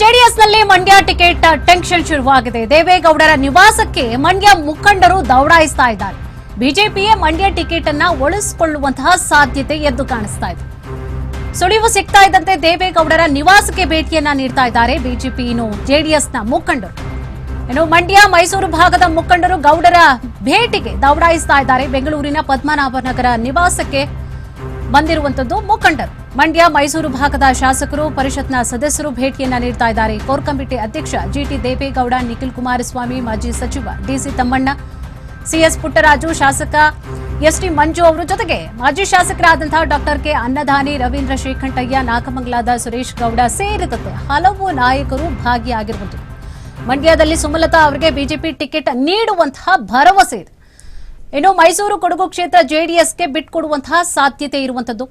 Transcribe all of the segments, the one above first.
ಜೆಡಿಎಸ್ನಲ್ಲಿ Mandya ticket tension ಶುರುವಾಗಿದೆ. ದೇವೇಗೌಡರ ನಿವಾಸಕ್ಕೆ ಮಂಡ್ಯ ಮುಖಂಡರು ದೌಡಾಯಿಸ್ತಾ ಇದ್ದಾರೆ. ಬಿಜೆಪಿಯೇ ಮಂಡ್ಯ ಟಿಕೆಟ್ ಅನ್ನ ಉಳಿಸಿಕೊಳ್ಳುವಂತಹ ಸಾಧ್ಯತೆ ಎದ್ದು ಕಾಣಿಸ್ತಾ ಇದೆ. ಸುಳಿವು ಸಿಗ್ತಾ ಇದ್ದಂತೆ ದೇವೇಗೌಡರ ನಿವಾಸಕ್ಕೆ ಭೇಟಿಯನ್ನ ನೀಡ್ತಾ ಇದ್ದಾರೆ ಬಿಜೆಪಿ ಇನ್ನು ಜೆಡಿಎಸ್ನ ಮುಖಂಡರು. ಇನ್ನು ಮಂಡ್ಯ ಮೈಸೂರು ಭಾಗದ ಮುಖಂಡರು ಗೌಡರ ಭೇಟಿಗೆ ದೌಡಾಯಿಸ್ತಾ ಇದ್ದಾರೆ. ಬೆಂಗಳೂರಿನ ಪದ್ಮನಾಭನಗರ ನಿವಾಸಕ್ಕೆ ಬಂದಿರುವಂತದ್ದು ಮುಖಂಡರು. ಮಂಡ್ಯ, ಮೈಸೂರು ಭಾಗದ ಶಾಸಕರು, ಪರಿಷತ್ನ ಸದಸ್ಯರು ಭೇಟಿಯನ್ನ ನೀಡ್ತಾ ಇದ್ದಾರೆ. ಕೋರ್ ಕಮಿಟಿ ಅಧ್ಯಕ್ಷ ಜಿಟಿ ದೇವೇಗೌಡ, ನಿಖಿಲ್ ಕುಮಾರಸ್ವಾಮಿ, ಮಾಜಿ ಸಚಿವ ಡಿಸಿ ತಮ್ಮಣ್ಣ, ಸಿಎಸ್ ಪುಟ್ಟರಾಜು, ಶಾಸಕ ಎಸ್ಟಿ ಮಂಜು ಅವರು ಜೊತೆಗೆ ಮಾಜಿ ಶಾಸಕರಾದಂತಹ ಡಾಕ್ಟರ್ ಕೆ ಅನ್ನದಾನಿ, ರವೀಂದ್ರ ಶ್ರೀಕಂಠಯ್ಯ ನಾಗಮಂಗಲದ ಸುರೇಶ್ ಗೌಡ ಸೇರಿದಂತೆ ಹಲವು ನಾಯಕರು ಭಾಗಿಯಾಗಿರುವುದು ಮಂಡ್ಯದಲ್ಲಿ ಸುಮಲತಾ ಅವರಿಗೆ ಬಿಜೆಪಿ ಟಿಕೆಟ್ ನೀಡುವಂತಹ ಭರವಸೆ ಇದೆ. ಇನ್ನು ಮೈಸೂರು ಕೊಡಗು ಕ್ಷೇತ್ರ ಜೆಡಿಎಸ್ಗೆ ಬಿಟ್ಕೊಡುವಂತಹ ಸಾಧ್ಯತೆ ಇರುವಂತದ್ದು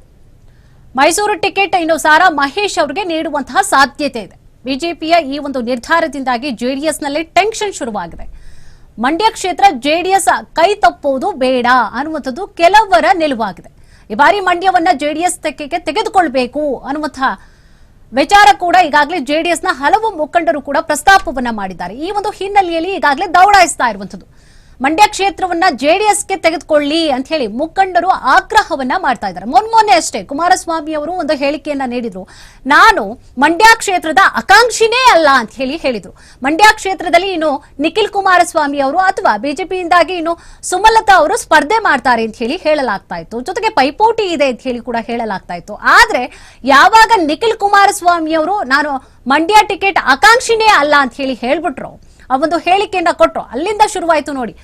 ಮೈಸೂರು ಟಿಕೆಟ್ ಇನ್ನು ಸಾರಾ ಮಹೇಶ್ ಅವರಿಗೆ ನೀಡುವಂತಹ ಸಾಧ್ಯತೆ ಇದೆ. ಬಿಜೆಪಿಯ ಈ ಒಂದು ನಿರ್ಧಾರದಿಂದಾಗಿ ಜೆಡಿಎಸ್ನಲ್ಲಿ ಟೆನ್ಷನ್ ಶುರುವಾಗಿದೆ. ಮಂಡ್ಯ ಕ್ಷೇತ್ರ ಜೆಡಿಎಸ್ ಕೈ ತಪ್ಪುವುದು ಬೇಡ ಅನ್ನುವಂಥದ್ದು ಕೆಲವರ ನಿಲುವಾಗಿದೆ. ಈ ಬಾರಿ ಮಂಡ್ಯವನ್ನ ಜೆಡಿಎಸ್ ತೆಕ್ಕೆಗೆ ತೆಗೆದುಕೊಳ್ಬೇಕು ಅನ್ನುವಂತಹ ವಿಚಾರ ಕೂಡ ಈಗಾಗಲೇ ಜೆಡಿಎಸ್ನ ಹಲವು ಮುಖಂಡರು ಕೂಡ ಪ್ರಸ್ತಾಪವನ್ನ ಮಾಡಿದ್ದಾರೆ. ಈ ಒಂದು ಹಿನ್ನೆಲೆಯಲ್ಲಿ ಈಗಾಗಲೇ ದೌಡಾಯಿಸ್ತಾ ಇರುವಂತದ್ದು ಮಂಡ್ಯ ಕ್ಷೇತ್ರವನ್ನ ಜೆಡಿಎಸ್ಗೆ ತೆಗೆದುಕೊಳ್ಳಿ ಅಂತ ಹೇಳಿ ಮುಖಂಡರು ಆಗ್ರಹವನ್ನ ಮಾಡ್ತಾ ಇದ್ದಾರೆ. ಮೊನ್ಮೊನ್ನೆ ಅಷ್ಟೇ ಕುಮಾರಸ್ವಾಮಿ ಅವರು ಒಂದು ಹೇಳಿಕೆಯನ್ನ ನೀಡಿದ್ರು. ನಾನು ಮಂಡ್ಯ ಕ್ಷೇತ್ರದ ಆಕಾಂಕ್ಷಿನೇ ಅಲ್ಲ ಅಂತ ಹೇಳಿ ಹೇಳಿದ್ರು. ಮಂಡ್ಯ ಕ್ಷೇತ್ರದಲ್ಲಿ ಇನ್ನು ನಿಖಿಲ್ ಕುಮಾರಸ್ವಾಮಿ ಅವರು ಅಥವಾ ಬಿಜೆಪಿಯಿಂದಾಗಿ ಇನ್ನು ಸುಮಲತಾ ಅವರು ಸ್ಪರ್ಧೆ ಮಾಡ್ತಾರೆ ಅಂತ ಹೇಳಿ ಹೇಳಲಾಗ್ತಾ ಇತ್ತು. ಜೊತೆಗೆ ಪೈಪೋಟಿ ಇದೆ ಅಂತ ಹೇಳಿ ಕೂಡ ಹೇಳಲಾಗ್ತಾ ಇತ್ತು. ಆದ್ರೆ ಯಾವಾಗ ನಿಖಿಲ್ ಕುಮಾರಸ್ವಾಮಿ ಅವರು, ನಾನು ಮಂಡ್ಯ ಟಿಕೆಟ್ ಆಕಾಂಕ್ಷಿನೇ ಅಲ್ಲ ಅಂತ ಹೇಳಿ ಹೇಳ್ಬಿಟ್ರು ಆ ಒಂದು ಹೇಳಿಕೆಯಿಂದ ಕೊಟ್ಟರು ಅಲ್ಲಿಂದ ಶುರುವಾಯಿತು ನೋಡಿ.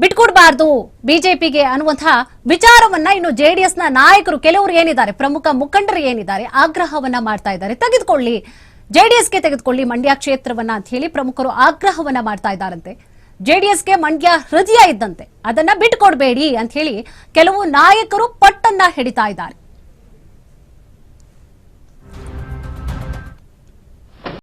ಬಿಟ್ಕೊಡ್ಬಾರ್ದು. ಬಿಜೆಪಿಗೆ ಅನ್ನುವಂತಹ ವಿಚಾರವನ್ನ ಇನ್ನು ಜೆಡಿಎಸ್ನ ನಾಯಕರು ಕೆಲವರು ಏನಿದ್ದಾರೆ, ಪ್ರಮುಖ ಮುಖಂಡರು ಏನಿದ್ದಾರೆ, ಆಗ್ರಹವನ್ನ ಮಾಡ್ತಾ ಇದ್ದಾರೆ. ತೆಗೆದುಕೊಳ್ಳಿ. ಜೆಡಿಎಸ್ಗೆ ತೆಗೆದುಕೊಳ್ಳಿ ಮಂಡ್ಯ ಕ್ಷೇತ್ರವನ್ನ ಅಂತ ಹೇಳಿ ಪ್ರಮುಖರು ಆಗ್ರಹವನ್ನ ಮಾಡ್ತಾ ಇದ್ದಾರಂತೆ. ಜೆಡಿಎಸ್ಗೆ ಮಂಡ್ಯ ಹೃದಯ ಇದ್ದಂತೆ. ಅದನ್ನ ಬಿಟ್ಕೊಡ್ಬೇಡಿ ಅಂತ ಹೇಳಿ ಕೆಲವು ನಾಯಕರು ಪಟ್ಟನ್ನ ಹಿಡಿತಾ ಇದ್ದಾರೆ.